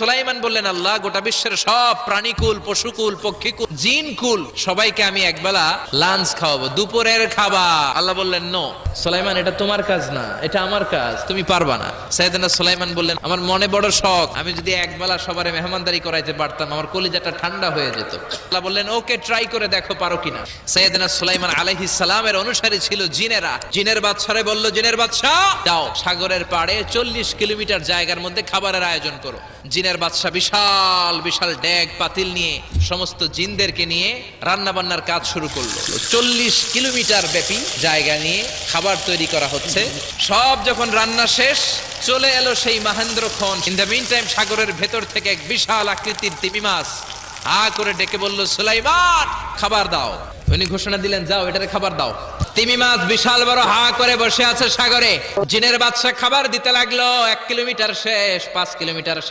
সুলাইমান বললেন, আল্লাহ, গোটা বিশ্বের সব সবাইকে আমি লাঞ্চ খাওয়াবো, দুপুরের আল্লাহ বললেন, নো, সুলাইমান, এটা তোমার কাজ না, এটা আমার কাজ, তুমি পারবা না। সুলাইমান বললেন, আমার মনে বড় শখ, আমি যদি একবেলা সবারে মেহমানদারি করাইতে পারতাম, আমার কলিজাটা ঠান্ডা হয়ে যেত। আল্লাহ বললেন, ওকে ট্রাই করে দেখো, পারো কিনা? সৈয়দনা সুলাইমান আলাইহিস সালামের অনুসারী ছিল জিনেরা। জিনের বাদশারে বলল, জিনের বাদশা যাও, সাগরের পাড়ে চল্লিশ কিলোমিটার জায়গার মধ্যে খাবারের আয়োজন করো। জিনের বাদশা বিশাল বিশাল ড্যাগ পাতিল নিয়ে সমস্ত জিনদেরকে নিয়ে রান্না বান্নার কাজ শুরু করল। চল্লিশ কিলোমিটার ব্যাপী জায়গা নিয়ে খাবার তৈরি করা হচ্ছে। সব যখন রান্না শেষ, চলে এলো সেই মহেন্দ্র খন। ইন দ্য মিন টাইম সাগরের ভেতর থেকে এক বিশাল আকৃতির তিমি মাছ হা করে ডেকে বলল, সুলাইমান, খাবার দাও। উনি ঘোষণা দিলেন, যাও, এটারে খাবার দাও। তিমি মাছ বিশাল বড় হা করে বসে আছে সাগরে। জিনের বাদশা খাবার দিতে লাগল, এক কিলোমিটার শেষ, পাঁচ কিলোমিটার শেষ।